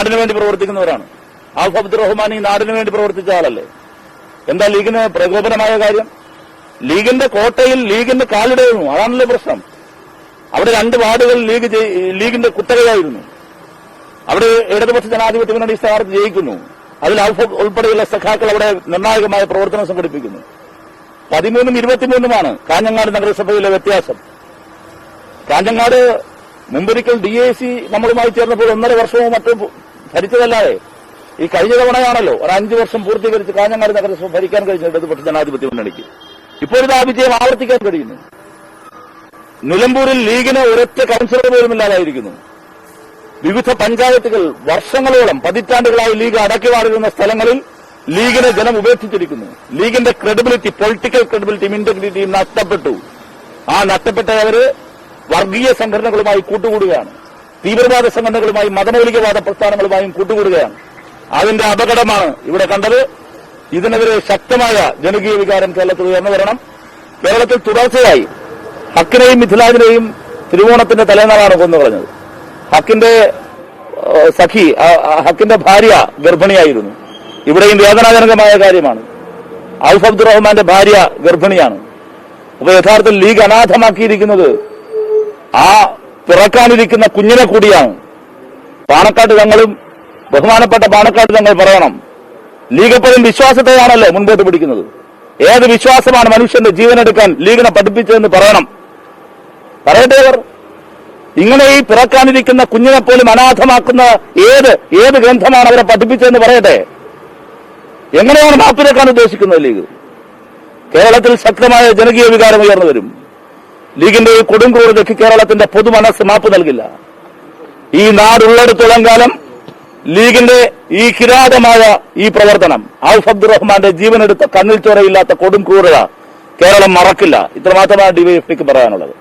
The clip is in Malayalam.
നാടിന് വേണ്ടി പ്രവർത്തിക്കുന്നവരാണ്. ആഫ് അബ്ദുൾ റഹ്മാൻ ഈ നാടിനു വേണ്ടി പ്രവർത്തിച്ച ആളല്ലേ? എന്താ ലീഗിന് പ്രകോപനമായ കാര്യം? ലീഗിന്റെ കോട്ടയിൽ ലീഗിന്റെ കാലിടയിരുന്നു. അതാണല്ലോ പ്രശ്നം. അവിടെ രണ്ട് വാർഡുകൾ ലീഗ് ലീഗിന്റെ കുത്തകയായിരുന്നു. അവിടെ ഇടതുപക്ഷ ജനാധിപത്യ മുന്നണി സ്ഥാനാർത്ഥി ജയിക്കുന്നു. അതിൽ ഔഫ് ഉൾപ്പെടെയുള്ള സഖാക്കൾ അവിടെ നിർണായകമായ പ്രവർത്തനം സംഘടിപ്പിക്കുന്നു. പതിമൂന്നും ഇരുപത്തിമൂന്നുമാണ് കാഞ്ഞങ്ങാട് നഗരസഭയിലെ വ്യത്യാസം. കാഞ്ഞങ്ങാട് മുമ്പൊരിക്കൽ ഡി എ സി നമ്മളുമായി ചേർന്നപ്പോൾ ഒന്നര വർഷവും മറ്റും ഭരിച്ചതല്ലാതെ. ഈ കഴിഞ്ഞ തവണയാണല്ലോ ഒരു അഞ്ചു വർഷം പൂർത്തീകരിച്ച് കാഞ്ഞങ്ങാട് നഗരസഭ ഭരിക്കാൻ കഴിഞ്ഞിട്ട് ഇടതുപക്ഷ ജനാധിപത്യ മുന്നണിക്ക്. ഇപ്പോഴത്തെ ആ വിജയം ആവർത്തിക്കാൻ കഴിയുന്നു. നിലമ്പൂരിൽ ലീഗിന് ഒരൊറ്റ കൌൺസിലർ പോലും ഇല്ലാതായിരിക്കുന്നു. വിവിധ പഞ്ചായത്തുകൾ വർഷങ്ങളോളം പതിറ്റാണ്ടുകളായി ലീഗ് അടക്കി വാഴുന്ന സ്ഥലങ്ങളിൽ ലീഗിനെ ജനം ഉപേക്ഷിച്ചിരിക്കുന്നു. ലീഗിന്റെ ക്രെഡിബിലിറ്റി പൊളിറ്റിക്കൽ ക്രെഡിബിലിറ്റിയും ഇന്റഗ്രിറ്റിയും നഷ്ടപ്പെട്ടു. ആ നഷ്ടപ്പെട്ടവര് വർഗീയ സംഘടനകളുമായി കൂട്ടുകൂടുകയാണ്. തീവ്രവാദ സംഘടനകളുമായും മതമൗലികവാദ പ്രസ്ഥാനങ്ങളുമായും കൂട്ടുകൂടുകയാണ്. അതിന്റെ അപകടമാണ് ഇവിടെ കണ്ടത്. ഇതിനെതിരെ ശക്തമായ ജനകീയ വികാരം കേരളത്തിൽ ഉയർന്നു വരണം കേരളത്തിൽ തുടർച്ചയായി ഹക്കിനെയും മിഥിലാജിനെയും തിരുവോണത്തിന്റെ തലേനാളാണ് കൊന്നുകളഞ്ഞത്. ഹക്കിന്റെ സഖി ഹക്കിന്റെ ഭാര്യ ഗർഭിണിയായിരുന്നു. ഇവിടെയും വേദനാജനകമായ കാര്യമാണ്. ഔഫ് അബ്ദുൾ റഹ്മാന്റെ ഭാര്യ ഗർഭിണിയാണ്. അപ്പൊ യഥാർത്ഥത്തിൽ ലീഗ് അനാഥമാക്കിയിരിക്കുന്നത് ആ പിറക്കാനിരിക്കുന്ന കുഞ്ഞിനെ കൂടിയാണ്. പാണക്കാട് തങ്ങളും ബഹുമാനപ്പെട്ട പാണക്കാട് തങ്ങൾ പറയണം. ലീഗ് എപ്പോഴും വിശ്വാസത്തെയാണല്ലോ മുൻപോട്ട് പിടിക്കുന്നത്. ഏത് വിശ്വാസമാണ് മനുഷ്യന്റെ ജീവനെടുക്കാൻ ലീഗിനെ പഠിപ്പിച്ചതെന്ന് പറയണം. പറയട്ടെ അവർ ഇങ്ങനെ ഈ പിറക്കാനിരിക്കുന്ന കുഞ്ഞിനെ പോലും അനാഥമാക്കുന്ന ഏത് ഏത് ഗ്രന്ഥമാണ് അവരെ പഠിപ്പിച്ചതെന്ന് പറയട്ടെ. എങ്ങനെയാണ് മാപ്പിലേക്കാൻ ഉദ്ദേശിക്കുന്നത് ലീഗ്? കേരളത്തിൽ ശക്തമായ ജനകീയ വികാരം ഉയർന്നു വരും. ലീഗിന്റെ ഈ കൊടുങ്ക്രൂരതയ്ക്ക് കേരളത്തിന്റെ പൊതുമനസ് മാപ്പ് നൽകില്ല. ഈ നാടുള്ളിടത്തോളം കാലം ലീഗിന്റെ ഈ കിരാതമായ ഈ പ്രവർത്തനം ഔഫ് അബ്ദുൾ റഹ്മാന്റെ ജീവനെടുത്ത കണ്ണിൽ ചോരയില്ലാത്ത കൊടും കേരളം മറക്കില്ല. ഇത്രമാത്രമാണ് ഡിവൈഎഫ്ഐക്ക് പറയാനുള്ളത്.